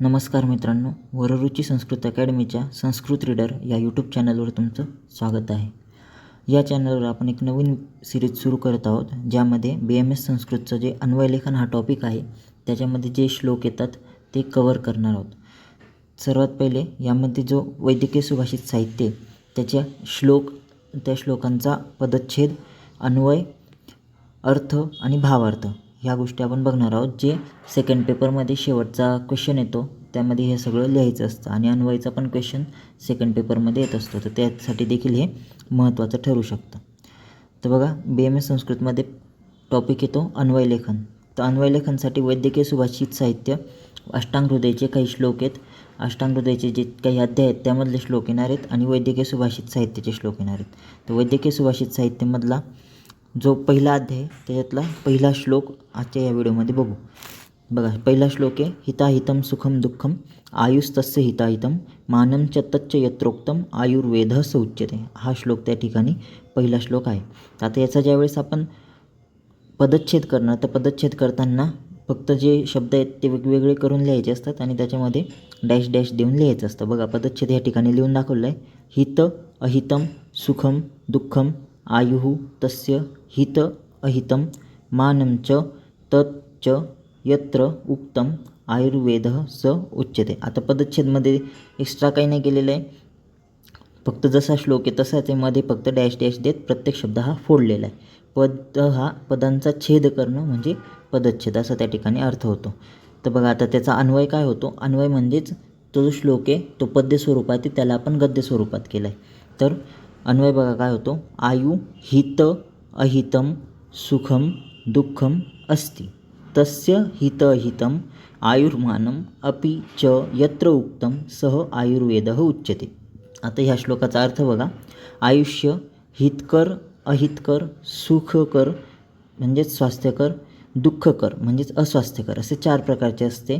नमस्कार मित्रांनो वररुची संस्कृत अकॅडमीच्या संस्कृत रीडर या यूट्यूब चॅनलवर तुमचं स्वागत आहे. या चॅनलवर आपण एक नवीन सिरीज सुरू करत आहोत ज्यामध्ये बी एम एस संस्कृतचं जे अन्वयलेखन हा टॉपिक आहे त्याच्यामध्ये जे श्लोक येतात ते कवर करणार आहोत. सर्वात पहिले यामध्ये जो वैद्यकीय सुभाषित साहित्य त्याच्या श्लोक त्या श्लोकांचा पदच्छेद अन्वय अर्थ आणि भावार्थ. ह्या गोष्टी आपण बघणार आहोत जे सेकंड पेपरमध्ये शेवटचा क्वेश्चन येतो. त्यामध्ये हे सगळं लिहायचं असतं आणि अन्वयचा पण क्वेश्चन सेकंड पेपरमध्ये येत असतो. तर त्यासाठी देखील हे महत्त्वाचं ठरू शकतं. तर बघा बी एम एस संस्कृतमध्ये टॉपिक येतो अन्वय लेखन. तर अन्वय लेखनसाठी वैद्यकीय सुभाषित साहित्य अष्टांग हृदयचे काही श्लोक आहेत. अष्टांग हृदयचे जे काही अध्याय आहेत त्यामधले श्लोक येणार आहेत आणि वैद्यकीय सुभाषित साहित्याचे श्लोक येणार आहेत. तर वैद्यकीय सुभाषित साहित्यामधला जो पहिला अध्याय त्याच्यातला पहिला श्लोक आजच्या या व्हिडिओमध्ये बघू. बघा पहिला श्लोक आहे हिताहितम सुखम दुःखम आयुस्तस्य हिताहितम मानं च तच्च यत्रोक्तम आयुर्वेद स उच्यते. हा श्लोक त्या ठिकाणी पहिला श्लोक आहे. आता याचा ज्यावेळेस आपण पदच्छेद करणार तर पदच्छेद करताना फक्त जे शब्द आहेत ते वेगवेगळे करून लिहायचे असतात आणि त्याच्यामध्ये डॅश डॅश देऊन लिहायचं असतं. बघा पदच्छेद या ठिकाणी लिहून दाखवलं आहे हित अहितम सुखम दुःखम आयुः तस्य हित अहितं मानं च तच्च यत्र उक्तम आयुर्वेदः स उच्यते. आता पदच्छेदमध्ये एक्स्ट्रा काही नाही केलेलं आहे. फक्त जसा श्लोक आहे तसा त्यामध्ये फक्त डॅश डॅश देत प्रत्येक शब्द हा फोडलेला आहे. पद हा पदांचा छेद करणं म्हणजे पदच्छेद असा त्या ठिकाणी अर्थ होतो. तर बघा आता त्याचा अन्वय काय होतो? अन्वय म्हणजेच तो जो श्लोक आहे तो पद्य स्वरूपात आहे त्याला आपण गद्य स्वरूपात केला आहे तर अन्वय बघा काय होतो? आयु हित अहितं सुखम दुःखम अस्ति। तस्य हित अहितम आयुर्मानम अपि च यत्र उक्तं सह आयुर्वेद उच्यते। आता ह्या श्लोकाचा अर्थ बघा। आयुष्य हितकर अहितकर सुखकर म्हणजेच स्वास्थ्यकर दुःखकर म्हणजेच अस्वास्थ्यकर असे चार प्रकारचे असते।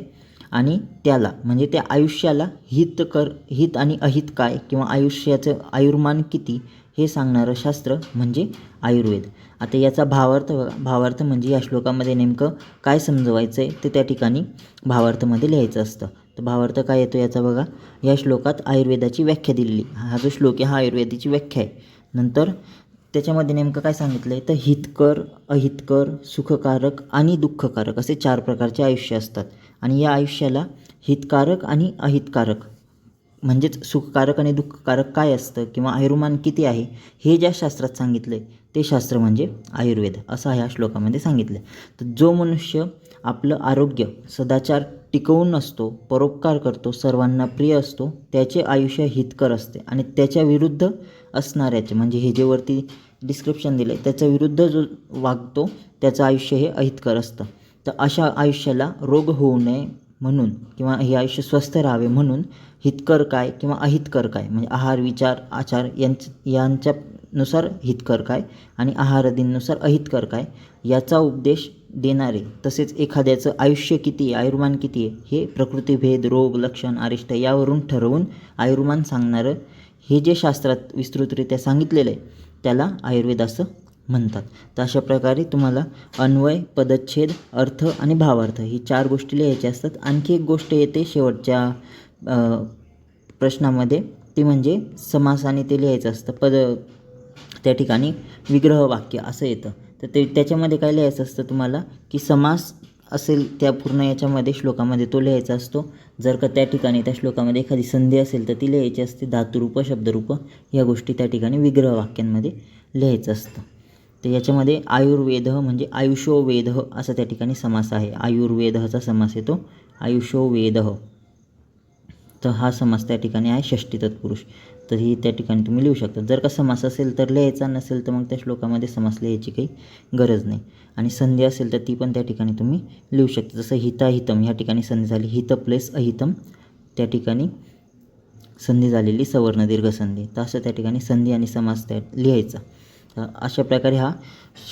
आणि त्याला म्हणजे त्या आयुष्याला हित कर हित आणि अहित काय किंवा आयुष्याचं आयुर्मान किती हे सांगणारं शास्त्र म्हणजे आयुर्वेद. आता याचा भावार्थ बघा भावार्थ म्हणजे या श्लोकामध्ये नेमकं काय समजवायचं आहे ते त्या ठिकाणी भावार्थमध्ये लिहायचं असतं. तर भावार्थ काय येतो याचा बघा. या श्लोकात आयुर्वेदाची व्याख्या दिलेली. हा जो श्लोक आहे हा आयुर्वेदाची व्याख्या आहे. नंतर त्याच्यामध्ये नेमकं काय सांगितलं आहे तर हितकर अहितकर सुखकारक आणि दुःखकारक असे चार प्रकारचे आयुष्य असतात. आणि या आयुष्याला हितकारक आणि अहितकारक म्हणजेच सुखकारक आणि दुःखकारक काय असतं किंवा आयुर्मान किती आहे हे ज्या शास्त्रात सांगितलं आहे ते शास्त्र म्हणजे आयुर्वेद. असं ह्या श्लोकामध्ये सांगितलं आहे तर जो मनुष्य आपलं आरोग्य सदाचार टिकवून असतो परोपकार करतो सर्वांना प्रिय असतो त्याचे आयुष्य हितकर असते. आणि त्याच्या विरुद्ध असणाऱ्याचे. म्हणजे हे जे वरती डिस्क्रिप्शन दिलं आहे त्याच्या विरुद्ध जो वागतो त्याचं आयुष्य हे अहितकर असतं. तर अशा आयुष्याला रोग होऊ नये म्हणून किंवा हे आयुष्य स्वस्थ राहावे म्हणून हितकर काय किंवा अहितकर काय? म्हणजे आहार विचार आचार यांच यांच्यानुसार हितकर काय आणि आहारादींनुसार अहितकर काय? याचा उपदेश देणारे तसेच एखाद्याचं आयुष्य किती आहे आयुर्मान किती आहे हे प्रकृतीभेद रोग लक्षण अरिष्ट यावरून ठरवून आयुर्मान सांगणारं हे जे शास्त्रात विस्तृतरित्या सांगितलेलं आहे त्याला आयुर्वेद असं म्हणतात. तर अशा प्रकारे तुम्हाला अन्वय पदच्छेद अर्थ आणि भावार्थ ही चार गोष्टी लिहायच्या असतात. आणखी एक गोष्ट येते शेवटच्या प्रश्नामध्ये ती म्हणजे समासाने ते लिहायचं असतं. पद त्या ठिकाणी विग्रह वाक्य असं येतं. तर ते त्याच्यामध्ये काय लिहायचं असतं तुम्हाला की समास असेल त्या पूर्ण याच्यामध्ये श्लोकामध्ये तो लिहायचा असतो. जर का त्या ठिकाणी त्या श्लोकामध्ये एखादी संधी असेल तर ती लिहायची असते. धातुरूप शब्दरूप या गोष्टी त्या ठिकाणी विग्रह वाक्यांमध्ये लिहायचं असतं. तर याच्यामध्ये आयुर्वेद म्हणजे आयुषोवेद असा त्या ठिकाणी समास आहे. आयुर्वेदचा समास येतो. आयुषोवेद तर हा समास त्या ठिकाणी आहे षष्टी तत्पुरुष. तर ही त्या ठिकाणी तुम्ही लिहू शकता. जर का समास असेल तर लिहायचा नसेल तर मग त्या श्लोकामध्ये समास लिहायची काही गरज नाही. आणि संधी असेल तर ती पण त्या ठिकाणी तुम्ही लिहू शकता. जसं हिताहितम ह्या ठिकाणी संधी झाली. हित प्लेस अहितम त्या ठिकाणी संधी झालेली सवर्ण दीर्घ संधी. तर असं त्या ठिकाणी संधी आणि समास त्या लिहायचा. तर अशा प्रकारे हा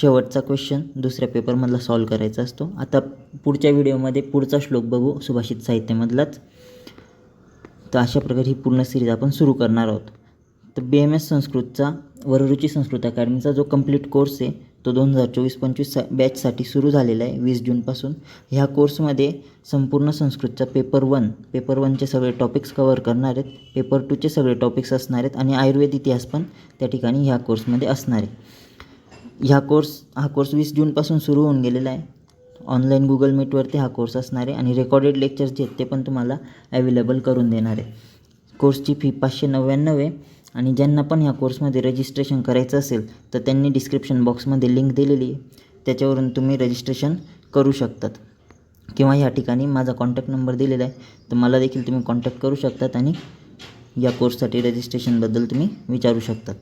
शेवटचा क्वेश्चन दुसऱ्या पेपरमधला सॉल्व करायचा असतो. आता पुढच्या व्हिडिओमध्ये पुढचा श्लोक बघू. सुभाषित साहित्यामधलाच तर अशा प्रकारे ही पूर्ण सिरीज आपण सुरू करणार आहोत. तर बी एम एस संस्कृतचा वररुची संस्कृत अकॅडमीचा जो कंप्लीट कोर्स आहे तो दोन हजार चोवीस पंचवीस सा बॅचसाठी सुरू झालेला आहे वीस जूनपासून ह्या कोर्समध्ये संपूर्ण संस्कृतचा पेपर वन पेपर वनचे सगळे टॉपिक्स कवर करणार आहेत पेपर टूचे सगळे टॉपिक्स असणार आहेत आणि आयुर्वेद इतिहास पण त्या ठिकाणी ह्या कोर्समध्ये असणार आहे. ह्या कोर्स हा कोर्स वीस जूनपासून सुरू होऊन गेलेला आहे. ऑनलाईन गुगल मीटवरती हा कोर्स असणार आहे आणि रेकॉर्डेड लेक्चर्स जे आहेत ते पण तुम्हाला अवेलेबल करून देणार आहे. कोर्सची फी पाचशे नव्याण्णव आहे आणि ज्यांना पण ह्या कोर्समध्ये रजिस्ट्रेशन करायचं असेल तर त्यांनी डिस्क्रिप्शन बॉक्समध्ये लिंक दिलेली आहे. त्याच्यावरून तुम्ही रजिस्ट्रेशन करू शकतात. किंवा ह्या ठिकाणी माझा कॉन्टॅक्ट नंबर दिलेला आहे तर मला देखील तुम्ही कॉन्टॅक्ट करू शकतात आणि या कोर्ससाठी रजिस्ट्रेशनबद्दल तुम्ही विचारू शकतात.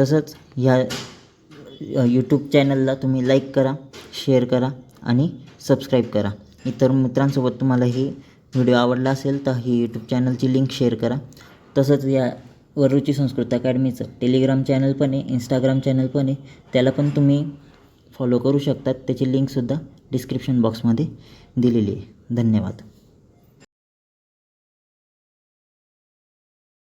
तसंच ह्या यूट्यूब चॅनलला तुम्ही लाईक करा शेअर करा. आणि सबस्क्राईब करा. इतर मित्रांसोबत तुम्हाला ही व्हिडिओ आवडला असेल तर ही यूट्यूब चॅनलची लिंक शेअर करा. तसंच या वरुची संस्कृत अकॅडमीचं टेलिग्राम चॅनल पण आहे इंस्टाग्राम चॅनल पण आहे. त्याला पण तुम्ही फॉलो करू शकतात. त्याची लिंकसुद्धा डिस्क्रिप्शन बॉक्समध्ये दिलेली आहे. धन्यवाद.